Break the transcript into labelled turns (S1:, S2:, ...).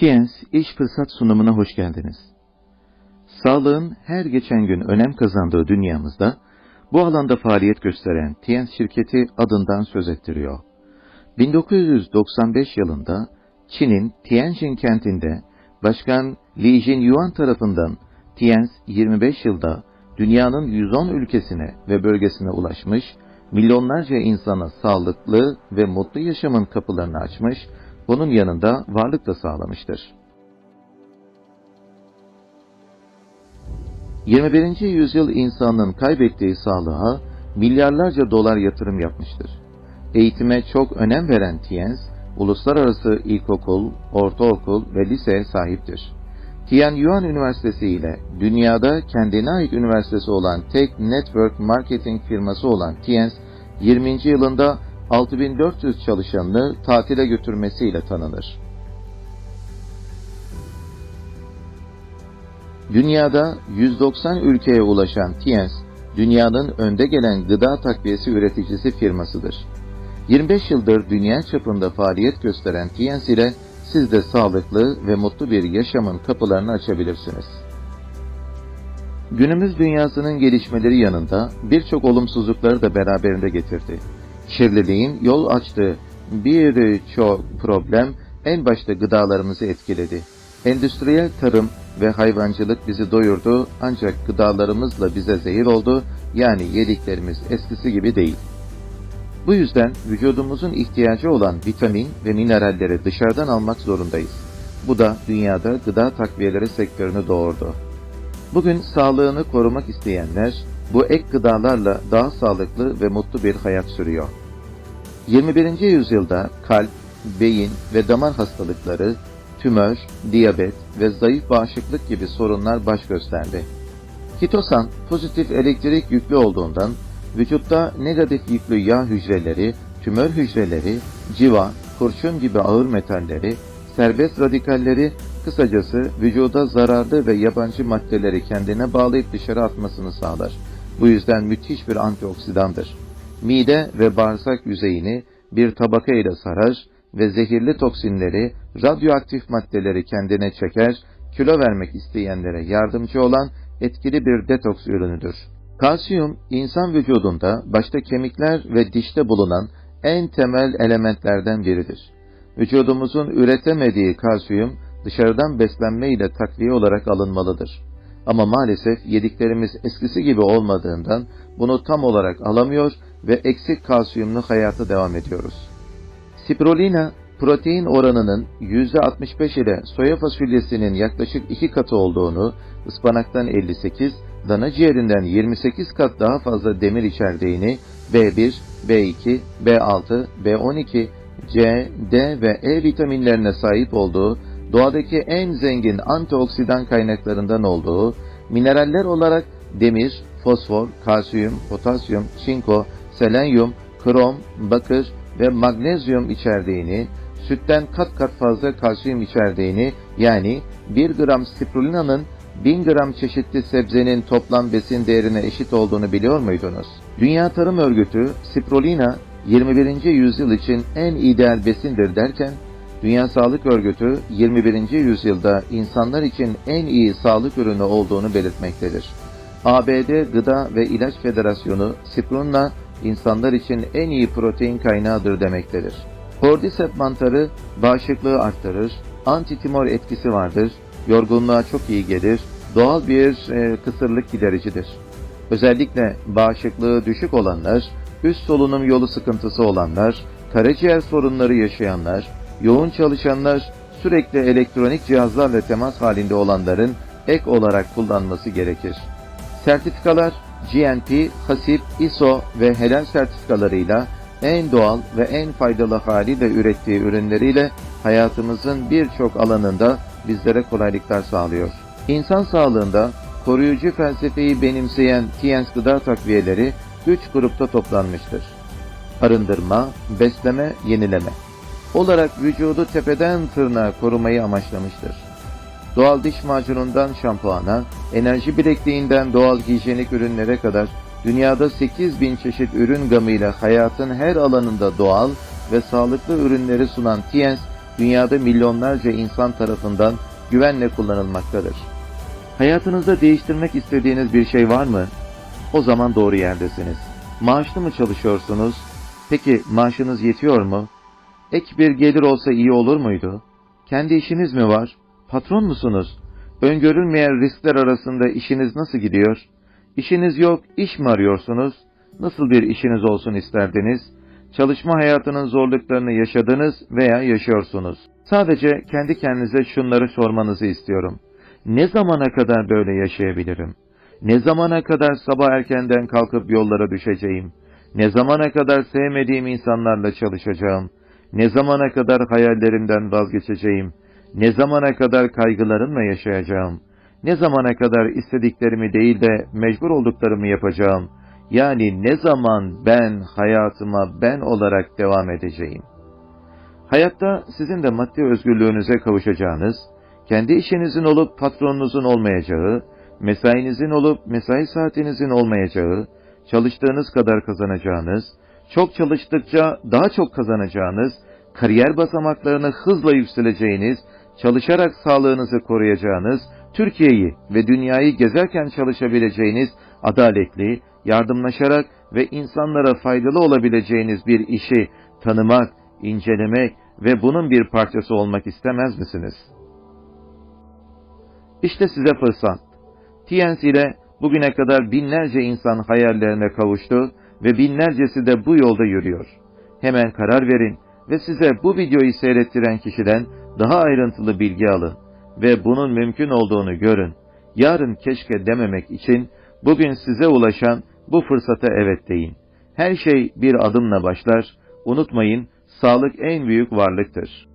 S1: TIENS İş Fırsat Sunumu'na hoş geldiniz. Sağlığın her geçen gün önem kazandığı dünyamızda, bu alanda faaliyet gösteren TIENS şirketi adından söz ettiriyor. 1995 yılında Çin'in Tianjin kentinde Başkan Li Jinyuan tarafından TIENS 25 yılda dünyanın 110 ülkesine ve bölgesine ulaşmış, milyonlarca insana sağlıklı ve mutlu yaşamın kapılarını açmış, bunun yanında varlık da sağlamıştır. 21. yüzyıl insanının kaybettiği sağlığa milyarlarca dolar yatırım yapmıştır. Eğitime çok önem veren Tienz, uluslararası ilkokul, ortaokul ve liseye sahiptir. Tianyuan Üniversitesi ile dünyada kendine ait üniversitesi olan tek network marketing firması olan Tienz, 20. yılında 6400 çalışanını tatile götürmesiyle tanınır. Dünyada 190 ülkeye ulaşan Tienz, dünyanın önde gelen gıda takviyesi üreticisi firmasıdır. 25 yıldır dünya çapında faaliyet gösteren Tienz ile siz de sağlıklı ve mutlu bir yaşamın kapılarını açabilirsiniz. Günümüz dünyasının gelişmeleri yanında birçok olumsuzlukları da beraberinde getirdi. Kirliliğin yol açtığı birçok problem en başta gıdalarımızı etkiledi. Endüstriyel tarım ve hayvancılık bizi doyurdu ancak gıdalarımızla bize zehir oldu yani yediklerimiz eskisi gibi değil. Bu yüzden vücudumuzun ihtiyacı olan vitamin ve mineralleri dışarıdan almak zorundayız. Bu da dünyada gıda takviyeleri sektörünü doğurdu. Bugün sağlığını korumak isteyenler bu ek gıdalarla daha sağlıklı ve mutlu bir hayat sürüyor. 21. yüzyılda kalp, beyin ve damar hastalıkları, tümör, diyabet ve zayıf bağışıklık gibi sorunlar baş gösterdi. Kitosan pozitif elektrik yüklü olduğundan vücutta negatif yüklü yağ hücreleri, tümör hücreleri, civa, kurşun gibi ağır metalleri, serbest radikalleri, kısacası vücuda zararlı ve yabancı maddeleri kendine bağlayıp dışarı atmasını sağlar. Bu yüzden müthiş bir antioksidandır. Mide ve bağırsak yüzeyini bir tabaka ile sarar ve zehirli toksinleri, radyoaktif maddeleri kendine çeker, kilo vermek isteyenlere yardımcı olan etkili bir detoks ürünüdür. Kalsiyum, insan vücudunda başta kemikler ve dişte bulunan en temel elementlerden biridir. Vücudumuzun üretemediği kalsiyum, dışarıdan beslenme ile takviye olarak alınmalıdır. Ama maalesef yediklerimiz eskisi gibi olmadığından bunu tam olarak alamıyor ve eksik kalsiyumlu hayata devam ediyoruz. Spirulina, protein oranının %65 ile soya fasulyesinin yaklaşık 2 katı olduğunu, ıspanaktan 58, dana ciğerinden 28 kat daha fazla demir içerdiğini, B1, B2, B6, B12, C, D ve E vitaminlerine sahip olduğu, doğadaki en zengin antioksidan kaynaklarından olduğu, mineraller olarak demir, fosfor, kalsiyum, potasyum, çinko, selenyum, krom, bakır ve magnezyum içerdiğini, sütten kat kat fazla kalsiyum içerdiğini yani 1 gram spirulina'nın 1000 gram çeşitli sebzenin toplam besin değerine eşit olduğunu biliyor muydunuz? Dünya Tarım Örgütü, spirulina 21. yüzyıl için en ideal besindir derken, Dünya Sağlık Örgütü 21. yüzyılda insanlar için en iyi sağlık ürünü olduğunu belirtmektedir. ABD Gıda ve İlaç Federasyonu spirulina insanlar için en iyi protein kaynağıdır demektedir. Cordyceps mantarı bağışıklığı arttırır, antitimor etkisi vardır, yorgunluğa çok iyi gelir, doğal bir e, kısırlık gidericidir. Özellikle bağışıklığı düşük olanlar, üst solunum yolu sıkıntısı olanlar, karaciğer sorunları yaşayanlar, yoğun çalışanlar, sürekli elektronik cihazlarla temas halinde olanların ek olarak kullanması gerekir. Sertifikalar GNP, HACCP, ISO ve helal sertifikalarıyla en doğal ve en faydalı haliyle ürettiği ürünleriyle hayatımızın birçok alanında bizlere kolaylıklar sağlıyor. İnsan sağlığında koruyucu felsefeyi benimseyen Tiens gıda takviyeleri 3 grupta toplanmıştır. Arındırma, besleme, yenileme olarak vücudu tepeden tırnağa korumayı amaçlamıştır. Doğal diş macunundan şampuana, enerji bilekliğinden doğal hijyenik ürünlere kadar dünyada 8000 çeşit ürün gamıyla hayatın her alanında doğal ve sağlıklı ürünleri sunan Tiens, dünyada milyonlarca insan tarafından güvenle kullanılmaktadır. Hayatınızda değiştirmek istediğiniz bir şey var mı? O zaman doğru yerdesiniz. Maaşlı mı çalışıyorsunuz? Peki maaşınız yetiyor mu? Ek bir gelir olsa iyi olur muydu? Kendi işiniz mi var? Patron musunuz? Öngörülmeyen riskler arasında işiniz nasıl gidiyor? İşiniz yok, iş mi arıyorsunuz? Nasıl bir işiniz olsun isterdiniz? Çalışma hayatının zorluklarını yaşadınız veya yaşıyorsunuz. Sadece kendi kendinize şunları sormanızı istiyorum. Ne zamana kadar böyle yaşayabilirim? Ne zamana kadar sabah erkenden kalkıp yollara düşeceğim? Ne zamana kadar sevmediğim insanlarla çalışacağım? Ne zamana kadar hayallerimden vazgeçeceğim? Ne zamana kadar kaygılarımla yaşayacağım? Ne zamana kadar istediklerimi değil de mecbur olduklarımı yapacağım? Yani ne zaman ben hayatıma ben olarak devam edeceğim? Hayatta sizin de maddi özgürlüğünüze kavuşacağınız, kendi işinizin olup patronunuzun olmayacağı, mesainizin olup mesai saatinizin olmayacağı, çalıştığınız kadar kazanacağınız, çok çalıştıkça daha çok kazanacağınız, kariyer basamaklarını hızla yükseleceğiniz, çalışarak sağlığınızı koruyacağınız, Türkiye'yi ve dünyayı gezerken çalışabileceğiniz, adaletli, yardımlaşarak ve insanlara faydalı olabileceğiniz bir işi tanımak, incelemek ve bunun bir parçası olmak istemez misiniz? İşte size fırsat. TNC ile bugüne kadar binlerce insan hayallerine kavuştu ve binlercesi de bu yolda yürüyor. Hemen karar verin ve size bu videoyu seyrettiren kişiden daha ayrıntılı bilgi alın ve bunun mümkün olduğunu görün. Yarın keşke dememek için bugün size ulaşan bu fırsata evet deyin. Her şey bir adımla başlar. Unutmayın, sağlık en büyük varlıktır.